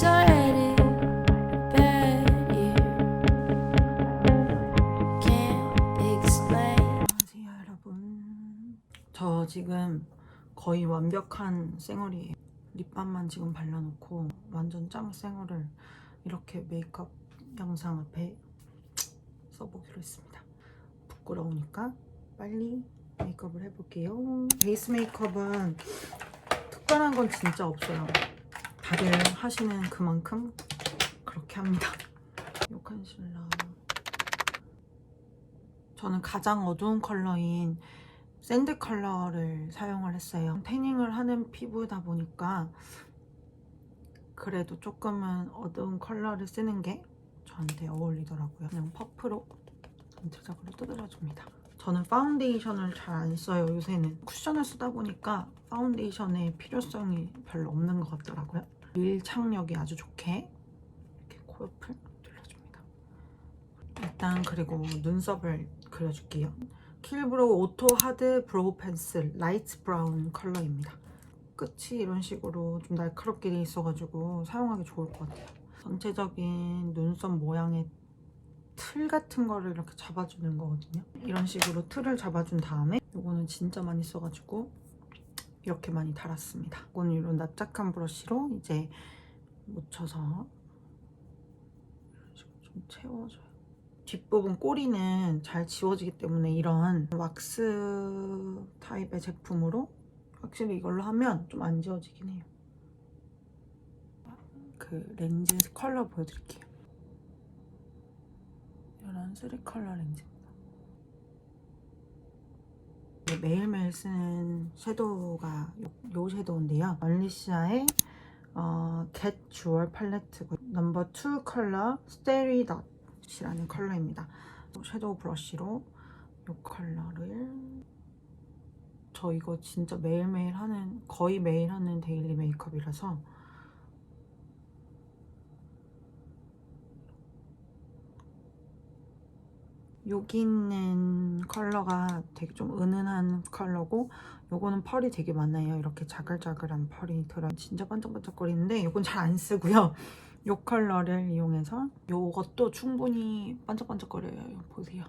안녕하세요 여러분. 저 지금 거의 완벽한 쌩얼이에요. 립밤만 지금 발라놓고 완전 짱 쌩얼을 이렇게 메이크업 영상 앞에 써보기로 했습니다. 부끄러우니까 빨리 메이크업을 해볼게요. 베이스 메이크업은 특별한 건 진짜 없어요 다들 하시는 그만큼 그렇게 합니다 요 컨실러 저는 가장 어두운 컬러인 샌드 컬러를 사용을 했어요. 태닝을 하는 피부다 보니까 그래도 조금은 어두운 컬러를 쓰는 게 저한테 어울리더라고요. 그냥 퍼프로 전체적으로 두드려줍니다. 저는 파운데이션을 잘 안 써요, 요새는. 쿠션을 쓰다 보니까 파운데이션의 필요성이 별로 없는 것 같더라고요. 밀착력이 아주 좋게 이렇게 코 옆을 둘러줍니다. 일단 그리고 눈썹을 그려줄게요. 킬브로우 오토 하드 브로우 펜슬 라이트 브라운 컬러입니다. 끝이 이런 식으로 좀 날카롭게 돼 있어가지고 사용하기 좋을 것 같아요. 전체적인 눈썹 모양의 틀 같은 거를 이렇게 잡아주는 거거든요. 이런 식으로 틀을 잡아준 다음에 이거는 진짜 많이 써가지고 이렇게 많이 달았습니다. 이거는 이런 납작한 브러쉬로 이제 묻혀서 좀 채워줘요. 뒷부분 꼬리는 잘 지워지기 때문에 이런 왁스 타입의 제품으로 확실히 이걸로 하면 좀 안 지워지긴 해요. 그 렌즈 컬러 보여드릴게요. 이런 3 컬러. 네, 매일매일 쓰는 섀도우가 요, 요 섀도우인데요. 얼리시아의 어, Get Jewel 팔레트고 넘버 2 컬러 스테리 닷이라는 컬러입니다. 섀도우 브러쉬로 이 컬러를 저 이거 진짜 매일매일 하는 거의 매일 하는 데일리 메이크업이라서 여기 있는 컬러가 되게 좀 은은한 컬러고 요거는 펄이 되게 많아요. 이렇게 자글자글한 펄이 들어 진짜 반짝반짝거리는데 요건 잘 안 쓰고요. 요 컬러를 이용해서 요것도 충분히 반짝반짝거려요. 보세요.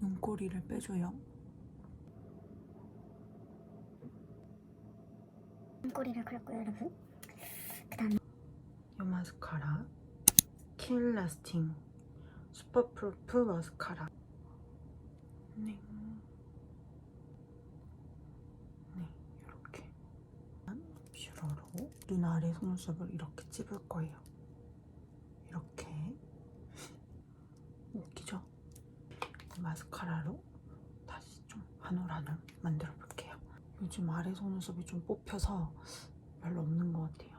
눈꼬리를 빼줘요. 꼬리를 그렸고요 여러분. 이 마스카라. 킬 라스팅. 슈퍼프루프 마스카라. 네. 네 이렇게. 뷰러로 눈 아래 속눈썹을 이렇게 찝을 거예요. 이렇게. 웃기죠? 이 마스카라로 다시 좀 한올 한올 만들어 볼게요 요즘 아래 속눈썹이 좀 뽑혀서 별로 없는 것 같아요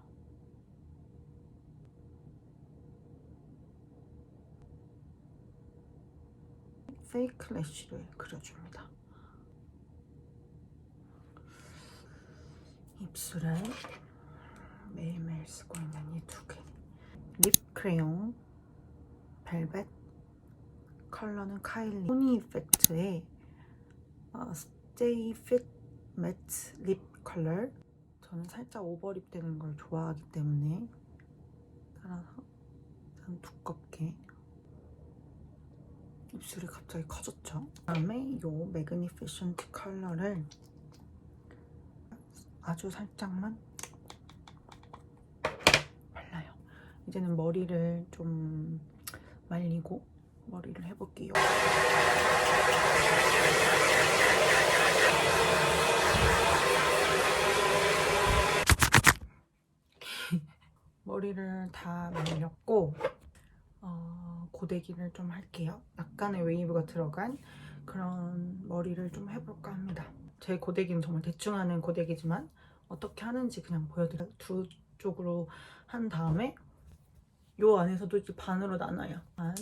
페이크 래쉬를 그려줍니다. 입술에 매일매일 쓰고 있는 이 두 개. 립 크레용 벨벳 컬러는 카일리 소니 이펙트의 어, 스테이 핏 매트 립 컬러 저는 살짝 오버립 되는 걸 좋아하기 때문에 따라서 좀 두껍게 입술이 갑자기 커졌죠. 그다음에 요 매그니피션트 컬러를 아주 살짝만 발라요. 이제는 머리를 좀 말리고 머리를 해볼게요. 머리를 다 말렸고 어, 고데기를 좀 할게요. 약간의 웨이브가 들어간 그런 머리를 좀 해볼까 합니다. 제 고데기는 정말 대충 하는 고데기지만 어떻게 하는지 그냥 보여드려요. 두 쪽으로 한 다음에 요 안에서도 이제 반으로 나눠요. 반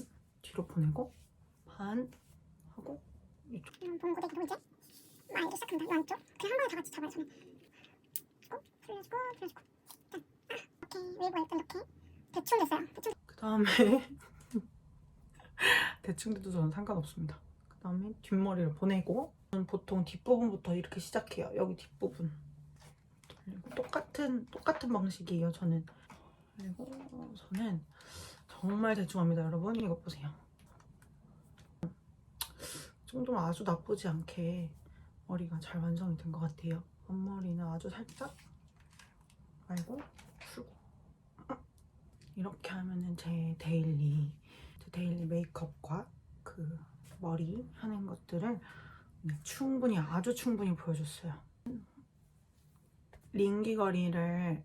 뒤로 보내고 반 하고 이쪽. 이런 봉고데기로 이제 말기 시작합니다 이 안쪽 그냥 한 번에 다 같이 잡아요 손에 어? 풀려주고 풀려주고 짠 아, 웨이브 일단 이렇게 대충 됐어요 대충 그 다음에 대충 돼도 저는 상관없습니다. 그 다음에 뒷머리를 보내고 저는 보통 뒷부분부터 이렇게 시작해요. 여기 뒷부분. 그리고 똑같은 똑같은 방식이에요. 저는 그리고 저는 정말 대충합니다, 여러분. 이거 보세요. 이 정도면 아주 나쁘지 않게 머리가 잘 완성이 된 것 같아요. 앞머리는 아주 살짝 말고 이렇게 하면은 제 데일리 제 데일리 메이크업과 그 머리 하는 것들을 네, 충분히 아주 충분히 보여줬어요. 링기거리를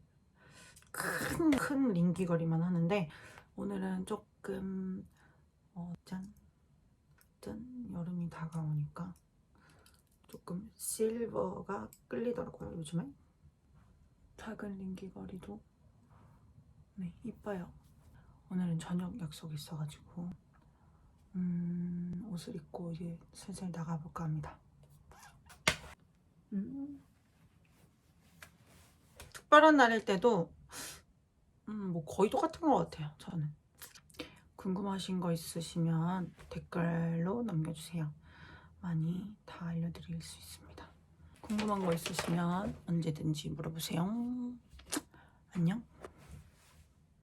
큰 큰 링기거리만 하는데 오늘은 조금 어, 짠, 짠 여름이 다가오니까 조금 실버가 끌리더라고요 요즘에 작은 링기거리도 네 이뻐요. 오늘은 저녁 약속 있어가지고 음, 옷을 입고 이제 슬슬 나가볼까 합니다. 음. 특별한 날일 때도 음, 뭐 거의 똑같은 것 같아요. 저는 궁금하신 거 있으시면 댓글로 남겨주세요. 많이 다 알려드릴 수 있습니다. 궁금한 거 있으시면 언제든지 물어보세요. 안녕.